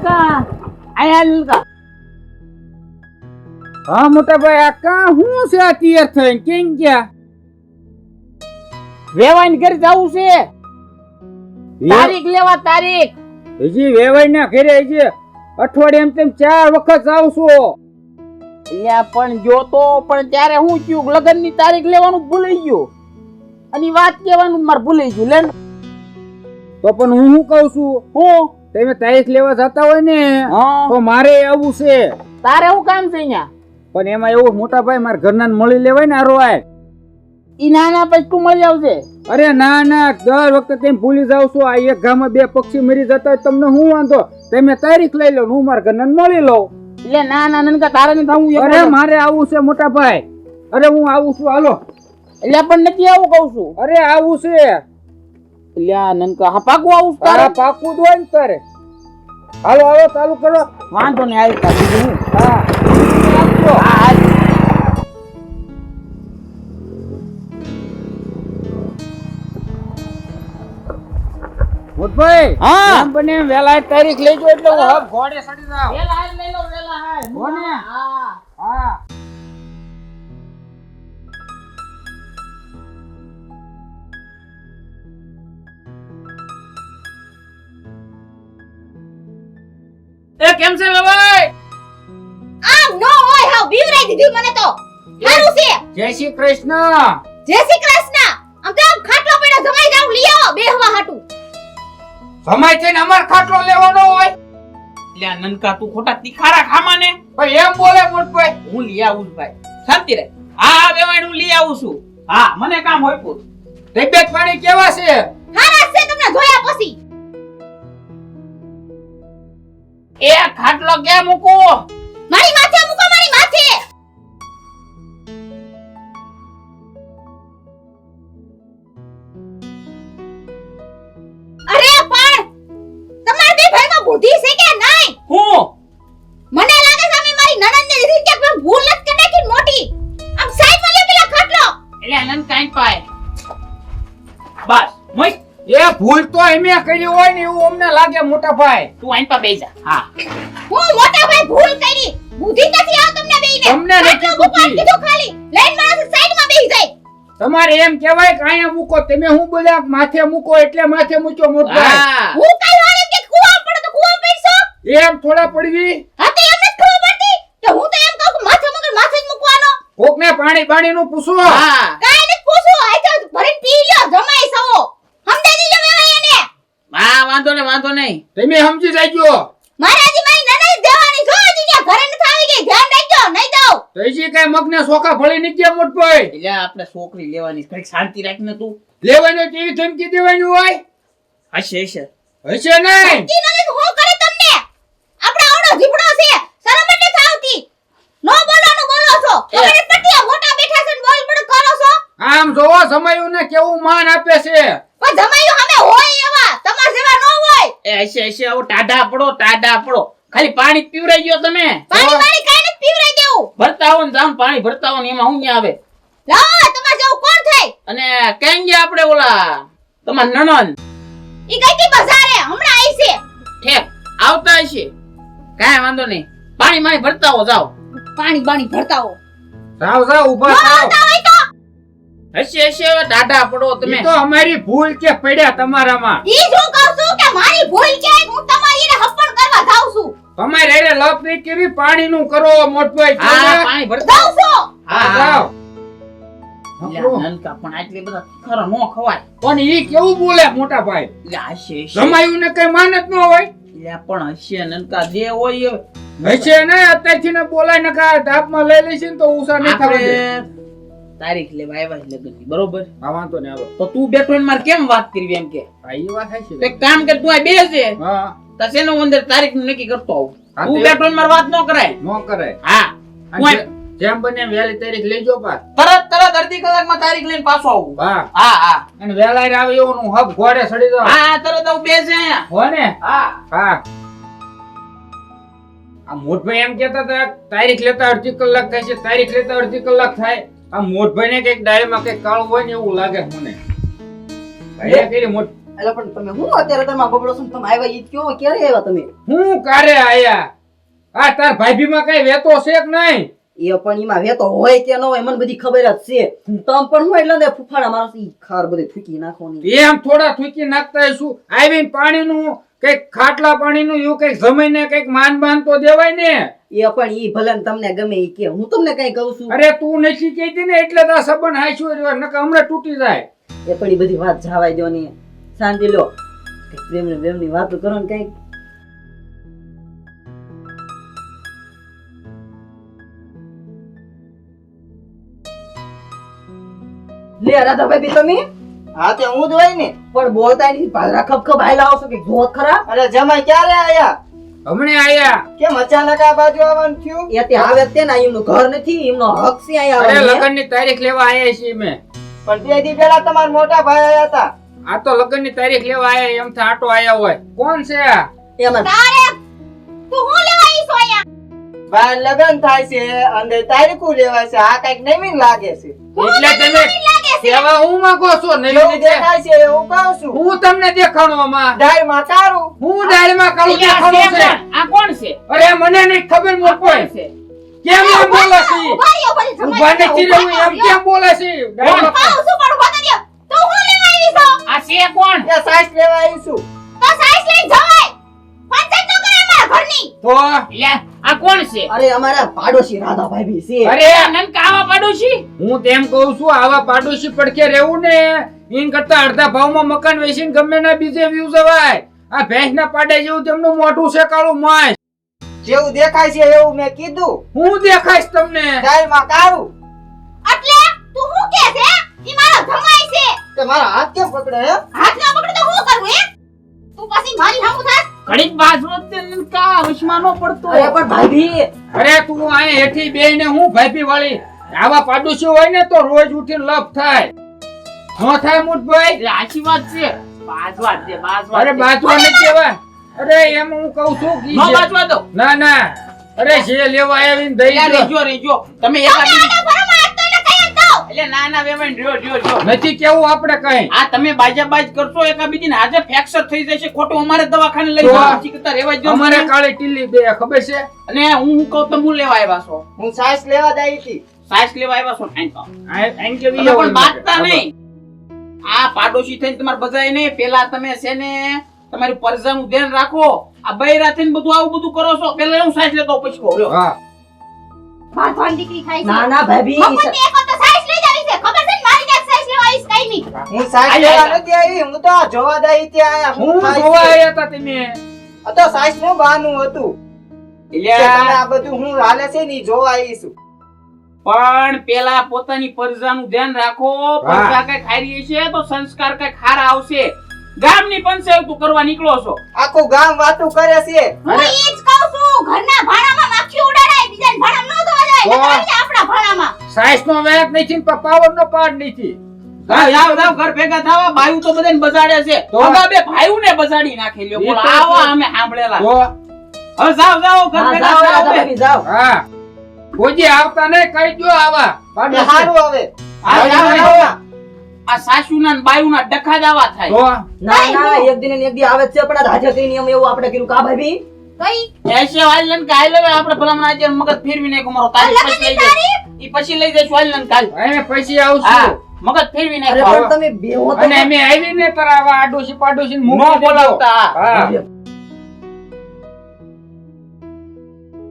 નનકા આયા હા મોટા ભાઈ આ કા હું છે આ થઈને કેમ ગયા વેવાઈને ઘરે જવું છે તારીખ લેવા તારીખ હજી વેવાઈ ના ઘરે હજી અઠવાડિયે એમ તેમ ચાર વખત જાવ છું એટલે પણ જોતો પણ ત્યારે હું થયું લગ્નની તારીખ લેવાનું ભૂલી ગયું અને વાત કહેવાનું મારે ભૂલી ગયું લેન તો પણ હું શું કહું છું હું તમે તારીખ લેવા જતા હોય ને તો મારે આવું છે. તારે શું કામ છે અહીંયા? પણ એમાં એવું મોટા ભાઈ મારા ઘરના મળી લેવાય ને હારવાય ઈ નાના પછી તું મળી આવશે અરે ના ના દર વખતે તેમ ભૂલી જાવ છો. આ એક ગામમાં બે પક્ષી મરી જતા હોય તમને હું વાંધો? તમે તારીખ લઈ લો ને હું મારા ઘરના મળી લઉં. એટલે ના ના નનકા તારે ને થવું અરે મારે આવું છે મોટા ભાઈ. અરે હું આવું છું હાલો. એટલે પણ નથી આવું કહું છું. અરે આવું છે. આ નનકા હા પાકું આવું તારે? પાકું જ હોય ને તારે. હાલો હાલો ચાલુ કરો. વાંધો નહીં આવી તા બીજું હા. મોટભાઈ હા. બને એમ વહેલા તારીખ લેજો એટલે હું હબ ઘોડે સડી જાઉં. વેલા લઈ લો વેલા હાલ હા હા. એ કેમ છે ભાઈ? આમ નો હોય હાવ બીવરાઈ દીધી મને તો. હારું છે. જય શ્રી કૃષ્ણ. જય શ્રી કૃષ્ણ. આમ તો આમ ખાટલો પડ્યો જમાઈ જાવ લઈ આવો બેહવા હાટું. સમય થઈને અમાર ખાટલો લેવાનો હોય. એટલે આ નનકા તું ખોટા તીખારા ખામા ને પણ એમ બોલે મોટભાઈ હું લઈ આવું ભાઈ. શાંતિ રહે હા હા હું લઈ આવું છું. હા મને કામ હોય પૂરું. તબિયત પાણી કેવા છે? એ ખાટલો ક્યાં મૂકો મારી માથે મૂકો, મારી માથે! અરે પણ તમાર બે ભાઈમાં બુદ્ધિ છે ભૂલ તો એમે કરી હોય ને એવું અમને લાગે મોટા ભાઈ. તું આઈન પા બેજા હા. હું મોટા ભાઈ ભૂલ કરી. બુદ્ધિ નથી આવ તમને બેઈને તમને નથી બુદ્ધિ. કીધું ખાલી. લઈને માણસ સાઈડમાં બેહી જાય. તમારે એમ કહેવાય કે અહીંયા મૂકો. તમે હું બોલ્યા માથે મૂકો એટલે માથે મૂક્યો મોટો હા. હું કઈ વાળી કે કુવા પડે તો કુવા પડશો એમ થોડા પડવી? હા તો એમ જ ખબર પડતી તો હું તો એમ કહું કે માથે મગર માથે જ મૂકવાનો. કોકને પાણી પાણી નું પૂછો. હા કાઈ નથી પૂછું આ તો ભરીને પી લ્યો જમાઈ સવો સમજાઈ દીજો મેં એને હા વાંધો ને નહીં. તમે સમજી જાજો. મહારાજી મારી નનદ દેવાની જો હજી ઘરે નથી આવી ગઈ. ધ્યાન રાખજો નહીં દઉં. તો હજી કઈ મગને સોકા ફળી નહીં ગયા મોટભાઈ એટલે આપણે છોકરી લેવાની કઈ શાંતિ રાખ રાખીને તું. લેવાનો કેવી ધમકી દેવાનું હોય? હશે હશે. હશે નહીં. ઈ નનદ હું કરે તમને? આપણા આવડો જીભડો છે. શરમ જ નથી આવતી. નો બોલવાનું બોલો છો. એ. પટિયા મોટા બેઠા છે ને બોલ બડ કરો છો. આમ જોવો સમયું ને કેવું માન આપે છે. પણ જમાયું અમે હોય એવા તમાર જેવા નો હોય એ હશે હશે આવો ટાઢા પડો ટાઢા પડો. ખાલી પાણી પીવરાઈ ગયો તમે. પાણી પાણી કાઈ નથી પીવરાઈ દેવું. ભરતા આવો ને જામ પાણી ભરતા આવો ને એમાં હું આવે? લાવો તમાર જેવું કોણ થાય? અને કેમ ગયા આપણે ઓલા? તમાર નણંદ. ઈ ગઈ તી બજારે હમણાં આવી છે. ઠેક આવતા હશે. કાઈ વાંધો નહીં. પાણી માણી ભરતા આવો જાઓ. પાણી બાણી ભરતા હો. જાવ જાવ હોય તો હશે હશે હવે દાદા પડો તમે. તો અમારી ભૂલ કે પડ્યા તમારામાં. ઈ જો કહું છું કે મારી ભૂલ કે હું તમારી એને હપ્પણ કરવા જાઉં છું. તમારે એને લપ નહીં કેવી પાણી નું કરો મોટભાઈ હા પાણી ભર જાઉં છું. હા જાઓ. નનકા પણ આટલી બધા ખરો નો ખવાય. પણ ઈ કેવું બોલે મોટા ભાઈ? લ્યા, હશે હશે. જમાયું ને કઈ માનત ન હોય? લ્યા, પણ હશે નનકા જે હોય એ. હશે ને અત્યારથી ને બોલાય ને કા ધાપમાં લઈ લેશે ને તો ઉષા નહીં થવા દે. તારીખ લેવા આવ્યા છે લગ્નની બરોબર? હા વાંધો ને હાલો. તો તું બેઠો ને મારે કેમ વાત કરવી એમ કે? હા વાત થાય તો એક કામ કર તું આ બેસે હા. તસે નો અંદર તારીખનું નક્કી કરતો આવું? તું બેઠો ને મારે વાત ન કરાય. નો કરાય. હા. હું જેમ બને વહેલી તારીખ લેજો પાછ. તરત તરત અડધી કલાકમાં તારીખ લઈને પાછો આવું. હા. હા હા. અને વહેલા આવે એવું હું હબ ઘોડે સડી દો હા તરત આવું બેસે હો ને? હા. હા. આ મોટભાઈ એમ કેતા હતા તારીખ લેતા અડધી કલાક થાય છે તારીખ લેતા અડધી કલાક થાય. આ મોટભાઈ ને કંઈક ડાળીમાં કંઈક કાળું હોય ને એવું લાગે મને. ભાઈએ કરી મોટ એટલે પણ તમે હું અત્યારે તમે બબડો છો તમે આવ્યા ઈ કયો? ક્યારે આવ્યા તમે? હું કારે આયા? આ તાર ભાભીમાં કઈ વેતો છે કે નહીં? એ પણ એમાં વેતો હોય કે ન હોય મને બધી ખબર જ છે. તમ પણ હું એટલે ફૂફાડા મારો ઈ ખાર બધે થૂકી નાખવાની. એમ થોડા થૂકી નાખતા હશું આવીને પાણીનું કંઈક ખાટલા પાણીનું એવું કંઈક જમીને કંઈક માન બાન તો દેવાય ને. એ પણ ઈ ભલે તમને ગમે ઈ કે. હું તમને કઈ કહું છું. અરે તું નથી કહેતી ને એટલે તો સબન સંબંધ રહ્યો. નકર હમણાં તૂટી જાય. એ પણ ઈ બધી વાત જવાય દો ને. શાંતિ લો. પ્રેમ ને પ્રેમની વાતો કરો ને કંઈક. લે રાધાભાઈ તમે? હા તે હું જ હોય ને. પણ બોલતા નથી. પાદરા ખપખપ ખપ આયલા આવશો કે જોત ખરા? અરે જમાઈ ક્યારે આયા? હમણે આયા. કેમ અચાનક આ બાજુ આવવાનું થયું? એ તે આવે તે ના એમનું ઘર નથી એમનો હક છે આયા અરે લગનની તારીખ લેવા આયા છે મે પણ બે દી પહેલા તમારા મોટા ભાઈ આયા હતા. આ તો લગ્નની તારીખ લેવા આયા એમ આટો આયા હોય. કોણ છે આ? એમાં તારે તું લગ્ન થાય છે અંદર તારીખો લેવાય છે. આ કંઈક નવીન લાગે છે. એટલે તમે સેવા હું માંગો છો? નવીન દેખાય છે એવું કહું છું. હું તમને દેખાણો માં ડાળમાં તારું હું ડાળમાં કાળું દેખાડું છે. આ કોણ છે? અરે મને નહીં ખબર મો કોણ છે? કેમ એમ બોલે છે? ઊભા રહ્યો નથી રહેવું એમ કેમ બોલે છે? ડાળમાં ખાવ શું પણ ઊભા થયો તો હું લેવા આવી છું? આ છે કોણ એ સાઈસ લેવા આવીશું તો સાઈઝ લઈ નો કરે તો? લે આ કોણ છે? અરે અમારા પાડોશી રાધાભાઈ ભી છે. અરે નનકાવા પાડોશી? હું તેમ કહું છું આવા પાડોશી પડખે રહેવું ને ઈન કરતા અડધા ભાવમાં મકાન વેચીને ગમે ના બીજે વ્યૂ જવાય. આ ભેંસના પાડે જેવું તેમનું મોઢું છે કાળું માય જેવું દેખાય છે એવું મેં કીધું. હું દેખાઈશ તમને. ડાળમાં કારું એટલે તું હું કે છે? ઈ મારો ધમાઈ છે. તે મારા હાથ કેમ પકડે હે? હાથ ના પકડે તો હું કરું હે? તું પછી મારી હામું થાસ ઘડીક બાજુ કા નો પડતો અરે પણ ભાભી. અરે તું અહીં હેઠી બેહીને હું ભાઈપી વાળી? આવા પાડોશી હોય ને તો રોજ ઉઠીને લપ થાય. હો થાય મુઠભાઈ આછી વાત છે. બાજવા દે બાજવા અરે. બાજવા ન કેવા અરે એમ હું કહું છું કે નો બાજવા દો. ના ના. અરે જે લેવા આવીને દઈ દો. રેજો રેજો. તમે એક તમે એટલે ના ના વેવાઈ જો જો જો નથી કેવું આપણે કઈ? આ તમે બાજા બાજ કરશો એકા બીજી આજે ફ્રેક્ચર થઈ જશે. ખોટું અમારે દવાખાને લઈ તો પછી કરતા રેવા જો અમારે કાળી ટીલી બે ખબર છે? અને હું હું કહું તો હું લેવા આવ્યા છો? હું સાઈસ લેવા દઈ હતી. સાયસ લેવા આવ્યા છો? આઈ તો આ- આમ કેવી પણ બાતતા નહીં. આ પાડોશી થઈને તમારે બજાય નહીં. પેલા તમે છે ને તમારી પરજાનું ધ્યાન રાખો. આ બૈરા થઈને બધું આવું બધું કરો છો. પેલા હું સાયસ લેતો પછી કહો. હા. બાંધવાની દીકરી ખાઈ ના ના ભાભી છે? ખબર છે મારી જાત સાઈઝ લેવા આવીશ કાઈ નહીં હું સાઈસ લેવા નથી આવી હું તો જોવા દઈ ત્યાં આયા હું હું જોવા છે? હતા તમે. આ તો સાઈસનું બહાનું હતું. કે તમે આ બધું હું હાલે છે ને જોવા આવીશું. પણ પેલા પોતાની પરજાનું ધ્યાન રાખો. પરજા કઈ ખારી છે તો સંસ્કાર કઈ ખારા આવશે. ગામની પંચાયત કરવા નીકળો છો. આખું ગામ વાતું કરે છે. હું ઈ જ કહું છું ઘરના ભાડામાં માખી ઉડાડાય બીજાના ભાડામાં ન. નકર આપણા ભાડામાં સાઈસ નો વેત નથી ને પાવર નો પાડ નથી. ઘર ભેગા થવા બાયું તો બધાને બજાડે છે. અગા બે ભાઈઓ ને બજાડી નાખી લ્યો. બોલો એ તો આવા છે. અમે સાંભળેલા. હવે જાવ જાવ ઘર ભેગા જાઓ, થાવ હવે. રાધાભાભી, જાઓ. હા. કોઈ આવતા નહીં કઈ દો આવા. એ હારું હવે. હા, જાવ, હવે જાવ. આવા. આ સાસુના ને બાયુના ડખા જ આવા થાય ના ના એક દિન એક દી આવે છે પણ કઈ નિયમ એવું આપણે કીધું. કા ભાઈ કઈ? એસે વાલન કાલ હવે આપણે ભલામણ આજે મગજ ફેરવી નાખો મારો તારીખ પછી લઈ જાય ઈ પછી લઈ જઈશ વાલન કાલ. અને પછી આવશું મગજ ફેરવી અરે નાખો પણ તમે બેહો અને અમે આવીને પર આવા આડોશી પાડોશી મુખ બોલાવતા. હા.